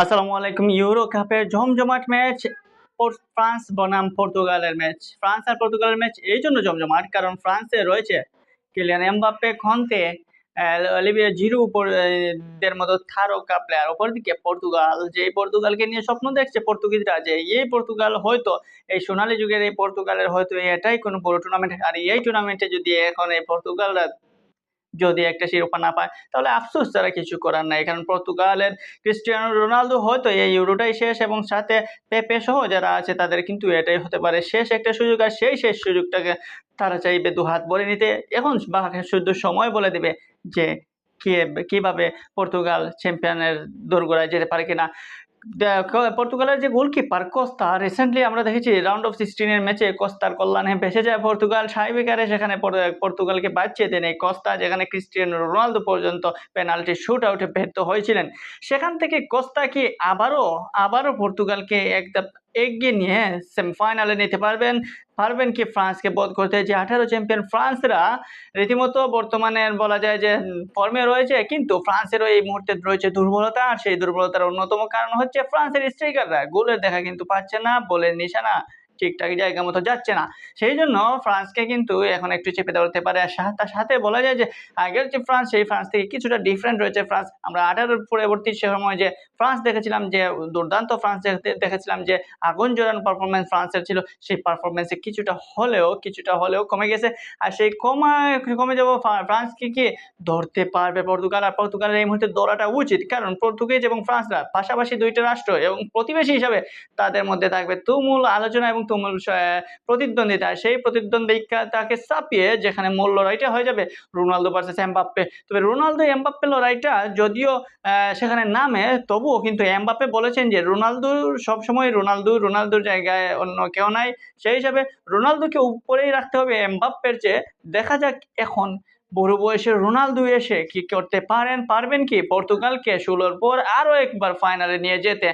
আসসালামু আলাইকুম ইউরো কাপের জমজমাট ম্যাচ ফ্রান্স বনাম পর্তুগালের ম্যাচ ফ্রান্স আর পর্তুগালের ম্যাচ এই জন্য জমজমাট কারণ ফ্রান্সে রয়েছে কিলিয়ান এমবাপ্পে খন্তে অলিভিয়া জিরু দের মতো তারকা প্লেয়ার অপরদিকে পর্তুগাল যে পর্তুগালকে নিয়ে স্বপ্ন দেখছে পর্তুগিজরা যে এই পর্তুগাল হয়তো এই সোনালী যুগের এই পর্তুগালের হয়তো এটাই কোনো বড় টুর্নামেন্ট আর এই টুর্নামেন্টে যদি এখন এই পর্তুগালরা যদি একটা শিরোপা না পায়, তাহলে আফসোস তারা কিছু করার নাই। কারণ পর্তুগালের ক্রিস্টিয়ানো রোনালদো হয়তো এই ইউরোটাই শেষ এবং সাথে পেপে সহ যারা আছে, তাদের কিন্তু এটাই হতে পারে। শেষ একটা সুযোগ আর সেই শেষ সুযোগটাকে তারা চাইবে দু হাত বলে নিতে। এখন শুধু সময় বলে দেবে যে কে কীভাবে পর্তুগাল চ্যাম্পিয়নের দোরগোড়ায় যেতে পারে কিনা। পর্তুগালের যে গোলকিপার কস্তা রিসেন্টলি আমরা দেখেছি রাউন্ড অফ সিক্সটিনের ম্যাচে কস্তার কল্যাণে ভেসে যায় পর্তুগাল। সাইবেকারে সেখানে পর্তুগালকে বাঁচিয়ে দেন এই কস্তা, যেখানে ক্রিস্টিয়ানো রোনালদো পর্যন্ত পেনাল্টি শুট আউটে ব্যর্থ হয়েছিলেন। সেখান থেকে কস্তা কি আবারও আবারও পর্তুগালকে একদম এগিয়ে নিয়ে সেমিফাইনালে নিতে পারবেন? পারবেন কি ফ্রান্সকে বোধ করতে? যে আঠারো চ্যাম্পিয়ন ফ্রান্সরা রীতিমতো বর্তমানে বলা যায় যে ফর্মে রয়েছে, কিন্তু ফ্রান্সেরও এই মুহূর্তে রয়েছে দুর্বলতা, আর সেই দুর্বলতার অন্যতম কারণ হচ্ছে ফ্রান্সের স্ট্রাইকাররা। গোলের দেখা কিন্তু পাচ্ছে না, বলের নিশানা। ঠিকঠাক জায়গা মতো যাচ্ছে না। সেই জন্য ফ্রান্সকে কিন্তু এখন একটু চেপে ধরতে পারে। আর তার সাথে বলা যায় যে, আগের যে ফ্রান্স, সেই ফ্রান্স থেকে কিছুটা ডিফারেন্ট রয়েছে ফ্রান্স। আমরা আঠারোর পরবর্তী সময় যে ফ্রান্স দেখেছিলাম যে, দুর্দান্ত ফ্রান্স দেখেছিলাম যে, আগুন জোরানো পারফরমেন্স ফ্রান্সের ছিল। সেই পারফরমেন্সে কিছুটা হলেও কিছুটা হলেও কমে গেছে। আর সেই কমা কমে যাব ফ্রান্সকে কি ধরতে পারবে পর্তুগাল? আর পর্তুগালের এই মুহূর্তে দৌড়াটা উচিত। কারণ পর্তুগিজ এবং ফ্রান্সরা পাশাপাশি দুইটা রাষ্ট্র এবং প্রতিবেশী হিসাবে তাদের মধ্যে থাকবে তুমুল আলোচনা এবং তুমুল প্রতিদ্বন্দ্বিতা সেই প্রতিদ্বন্দ্বিতাকে চাপিয়ে যেখানে মূল লড়াইটা হয়ে যাবে, রোনালদো ভার্সেস এমবাপ্পে। তবে রোনালদো এমবাপ্পে লড়াইটা যদিও সেখানে নামে, তবুও কিন্তু এমবাপ্পে বলেছেন যে রোনালদো সবসময় রোনালদো, রোনালদোর জায়গায় অন্য কেউ নাই। সেই হিসাবে রোনালদোকে উপরেই রাখতে হবে এমবাপ্পের চেয়ে। দেখা যাক এখন বড় বয়সের রোনালদো এসে কি করতে পারেন? পারবেন কি? পর্তুগালকে ষোলোর পর আরও একবার ফাইনালে নিয়ে যেতে।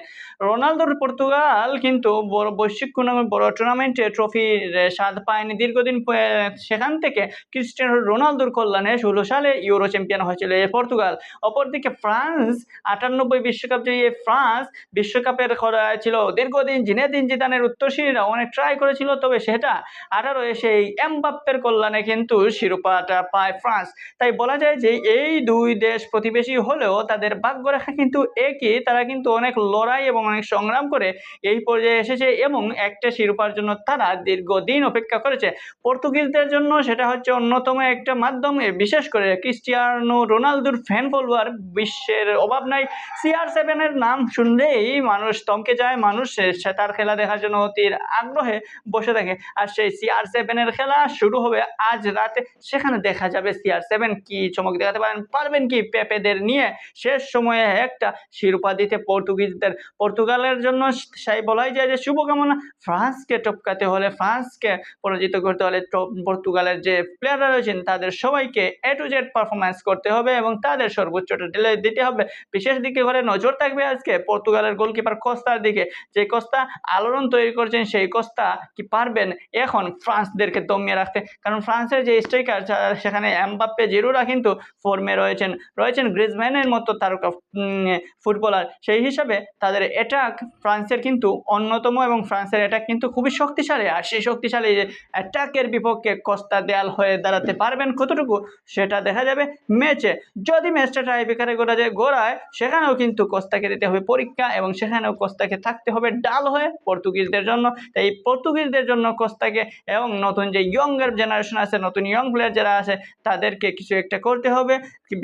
রোনালদোর পর্তুগাল কিন্তু বড় বৈশ্বিক কোনো বড় টুর্নামেন্টে ট্রফি স্বাদ পায়নি। দীর্ঘদিন সেখান থেকে ক্রিস্টিয়ানো রোনালদোর কল্যাণে ষোলো সালে ইউরো চ্যাম্পিয়ন হয়েছিল এই পর্তুগাল। অপরদিকে ফ্রান্স, আটানব্বই বিশ্বকাপ যে ফ্রান্স বিশ্বকাপের ছিল। দীর্ঘদিন জিনেদিন জিদানের উত্তরসূরিরা অনেক ট্রাই করেছিল, তবে সেটা আঠারো এসে এই এমবাপ্পের কল্যাণে কিন্তু শিরোপাটা পায় ফ্রান্স। তাই বলা যায় যে এই দুই দেশ প্রতিবেশী হলেও তাদের ভাগ্যরেখা কিন্তু একই। তারা কিন্তু অনেক লড়াই এবং অনেক সংগ্রাম করে এই পর্যায়ে এসেছে এবং একটা শিরোপার জন্য তারা দীর্ঘদিন অপেক্ষা করেছে। পর্তুগিজদের জন্য সেটা হচ্ছে অন্যতম একটা মাধ্যম। বিশেষ করে ক্রিস্টিয়ানো রোনালদোর ফ্যান ফলোয়ার বিশ্বের অভাব নাই। সিআর সেভেনের নাম শুনলেই মানুষ থমকে যায়, মানুষ তার খেলা দেখার জন্য অতির আগ্রহে বসে থাকে। আর সেই সিআর সেভেনের খেলা শুরু হবে আজ রাতে। সেখানে দেখা যাবে সিআর সেভেন কি চমক দেখাতে পারেন? পারবেন কি পেপেদের নিয়ে? শেষ সময়ে একটা শিরোপা দিতে পর্তুগিজদের। পর্তুগালের জন্য সেই বলাই যায় যে শুভকামনা ফ্রান্সকে টপকাতে হলে ফ্রান্সকে পরাজিত করতে হলে পর্তুগালের যে প্লেয়াররা রয়েছেন তাদের সবাইকে এ টু জেড পারফরমেন্স করতে হবে এবং তাদের সর্বোচ্চটা ঢেলে দিতে হবে। বিশেষ দিকে ঘরে নজর থাকবে আজকে পর্তুগালের গোলকিপার কস্তার দিকে। যে কস্তা আলোড়ন তৈরি করছেন, সেই কস্তা কি পারবেন এখন ফ্রান্সদেরকে দমিয়ে রাখতে। কারণ ফ্রান্সের যে স্ট্রাইকার সেখানে এমবাপ্পে, জিরুরা কিন্তু ফর্মে রয়েছেন। রয়েছেন গ্রিজম্যানের মতো তারকা ফুটবলার সেই হিসাবে তাদের অ্যাটাক ফ্রান্সের কিন্তু অন্যতম এবং ফ্রান্সের অ্যাটাক কিন্তু খুবই শক্তিশালী। আর সেই শক্তিশালী যে অ্যাটাকের বিপক্ষে কস্তা দেয়াল হয়ে দাঁড়াতে পারবেন কতটুকু, সেটা দেখা যাবে ম্যাচে। যদি ম্যাচটা টাই বেকারে গোড়া যায়, গোড়ায়, সেখানেও কিন্তু কস্তাকে দিতে হবে পরীক্ষা এবং সেখানেও কস্তাকে থাকতে হবে ডাল হয়ে পর্তুগিজদের জন্য। তাই এই পর্তুগিজদের জন্য কস্তাকে এবং নতুন যে ইয়ঙ্গার জেনারেশন আছে, নতুন ইয়ং প্লেয়ার যারা আছে তাদেরকে কিছু একটা করতে হবে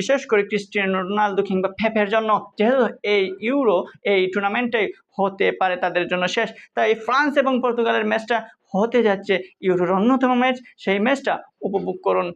বিশেষ করে ক্রিস্টিয়ানো রোনালদো কিংবা ফেফের জন্য। যেহেতু এই ইউরো, এই টুর্নামেন্টে হতে পারে তাদের জন্য শেষ। তাই ফ্রান্স এবং পর্তুগালের ম্যাচটা হতে যাচ্ছে ইউরোর অন্যতম ম্যাচ সেই ম্যাচটা উপভোগ করুন।